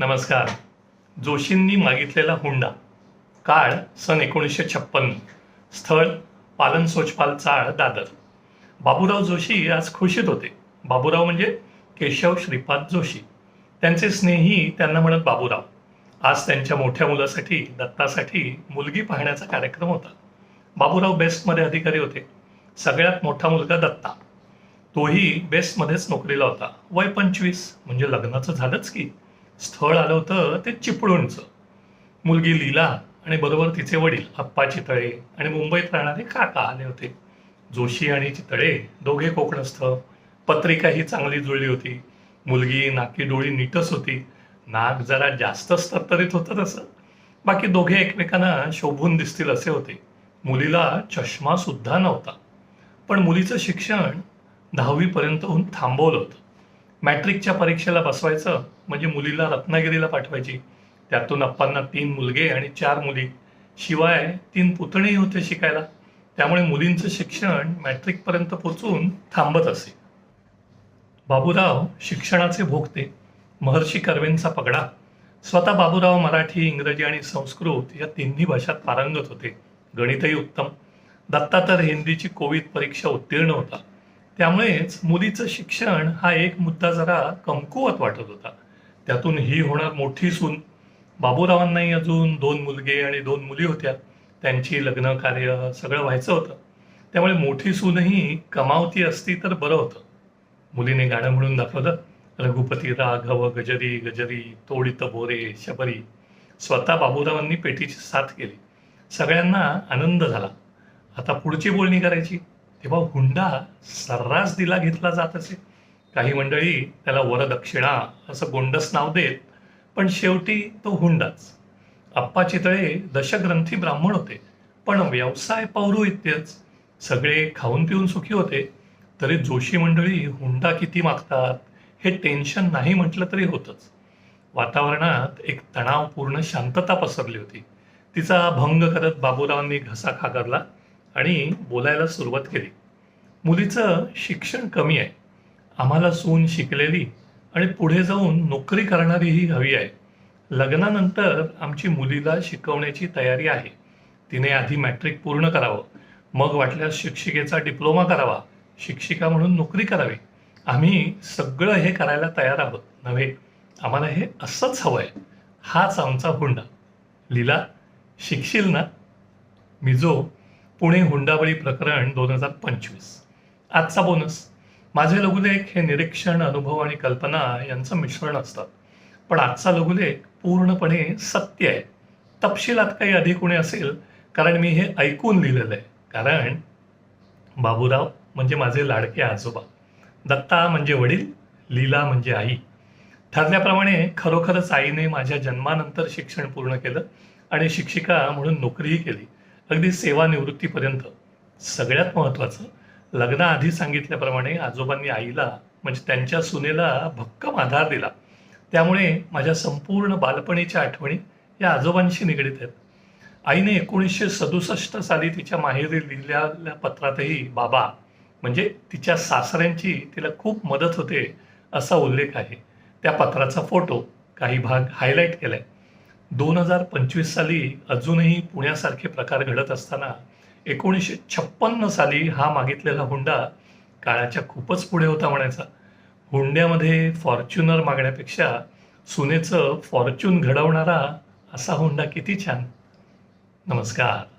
नमस्कार. जोशींनी मागितलेला हुंडा. काळ सन एकोणीसशे छप्पन्न स्थळ पालन सोचपाल चाळ दादर. बाबूराव जोशी आज खुशीत होते. बाबूराव म्हणजे केशव श्रीपाद जोशी. त्यांचे स्नेही त्यांना म्हणत बाबूराव. आज त्यांच्या मोठ्या मुलासाठी दत्तासाठी मुलगी पाहण्याचा कार्यक्रम होता. बाबूराव बेस्टमध्ये अधिकारी होते. सगळ्यात मोठा मुलगा दत्ता. तोही बेस्टमध्येच नोकरीला होता. वय पंचवीस म्हणजे लग्नाचं झालंच की. स्थळ आलं होतं ते चिपळूणचं. मुलगी लीला आणि बरोबर तिचे वडील अप्पा चितळे आणि मुंबईत राहणारे काका आले होते. जोशी आणि चितळे दोघे कोकणस्थ. पत्रिका ही चांगली जुळली होती. मुलगी नाकी डोळी नीटच होती. नाक जरा जास्तच तरतरीत होतं तसं. बाकी दोघे एकमेकांना शोभून दिसतील असे होते. मुलीला चष्मा सुद्धा नव्हता. पण मुलीचं शिक्षण दहावीपर्यंत होऊन थांबवलं होतं. मॅट्रिकच्या परीक्षेला बसवायचं म्हणजे मुलीला रत्नागिरीला पाठवायची. त्यातून अप्पांना तीन मुलगे आणि चार मुली. शिवाय तीन पुतणेही होते शिकायला. त्यामुळे मुलींचं शिक्षण मॅट्रिकपर्यंत पोचून थांबत असे. बाबूराव शिक्षणाचे भोगते. महर्षी कर्वेंचा पगडा. स्वतः बाबूराव मराठी इंग्रजी आणि संस्कृत या तिन्ही भाषात पारंगत होते. गणितही उत्तम. दत्ता तर हिंदीची कोविद परीक्षा उत्तीर्ण होता. त्यामुळेच मुलीचं शिक्षण हा एक मुद्दा जरा कमकुवत वाटत होता. त्यातून ही होणार मोठी सून. बाबूरावांनाही अजून दोन मुलगे आणि दोन मुली होत्या. त्यांची लग्न कार्य सगळं व्हायचं होतं. त्यामुळे मोठी सूनही कमावती असती तर बरं होतं. मुलीने गाणं म्हणून दाखवलं. रघुपती राघव गजरी गजरी तोडित बोरे शबरी. स्वतः बाबूरावांनी पेटीची साथ केली. सगळ्यांना आनंद झाला. आता पुढची बोलणी करायची? तेव्हा हुंडा सर्रास दिला घेतला जात असे. काही मंडळी त्याला वरदक्षिणा असं गोंडस नाव देत पण शेवटी तो हुंडाच. अप्पा चितळे दशग्रंथी ब्राह्मण होते पण व्यवसाय पौरोहित्यच सगळे खाऊन पिऊन सुखी होते. तरी जोशी मंडळी हुंडा किती मागतात हे टेन्शन नाही म्हटलं तरी होतंच. वातावरणात एक तणावपूर्ण शांतता पसरली होती. तिचा भंग करत बाबूरावांनी घसा खागरला. आणि बोलायला सुरुवात केली. मुलीचं शिक्षण कमी आहे. आम्हाला सून शिकलेली आणि पुढे जाऊन नोकरी करणारीही हवी आहे. लग्नानंतर आमची मुलीला शिकवण्याची तयारी आहे. तिने आधी मॅट्रिक पूर्ण करावं. मग वाटल्यास शिक्षिकेचा डिप्लोमा करावा. शिक्षिका म्हणून नोकरी करावी. आम्ही सगळं हे करायला तयार आहोत. नव्हे आम्हाला हे असंच हवं आहे हाच आमचा हुंडा. लीला शिकशील ना? मिझो पुणे हुंडाबळी प्रकरण दोन हजार पंचवीस. आजचा बोनस माझे लघुलेख हे निरीक्षण अनुभव आणि कल्पना यांचं मिश्रण असतात. पण आजचा लघुलेख पूर्णपणे सत्य आहे. तपशिलात काही अधिक उणे असेल कारण मी हे ऐकून लिहिलेलं आहे. कारण बाबूराव म्हणजे माझे लाडके आजोबा. दत्ता म्हणजे वडील लीला म्हणजे आई. ठरल्याप्रमाणे खरोखरच आईने माझ्या जन्मानंतर शिक्षण पूर्ण केलं आणि शिक्षिका म्हणून नोकरीही केली. अगदी सेवानिवृत्तीपर्यंत. सगळ्यात महत्त्वाचं लग्नाआधी सांगितल्याप्रमाणे आजोबांनी आईला म्हणजे त्यांच्या सुनेला भक्कम आधार दिला. त्यामुळे माझ्या संपूर्ण बालपणीच्या आठवणी या आजोबांशी निगडीत आहेत. आईने एकोणीसशे सदुसष्ट साली तिच्या माहेरी लिहिलेल्या पत्रातही बाबा म्हणजे तिच्या सासऱ्यांची तिला खूप मदत होते असा उल्लेख आहे. त्या पत्राचा फोटो काही भाग हायलाईट केलाय. दोन हजार पंचवीस साली अजूनही पुण्यासारखे प्रकार घडत असताना एकोणीसशे छप्पन्न साली हा मागितलेला हुंडा काळाच्या खूपच पुढे होता म्हणायचा. हुंड्यामध्ये फॉर्च्युनर मागण्यापेक्षा सुनेचं फॉर्च्यून घडवणारा असा हुंडा किती छान. नमस्कार.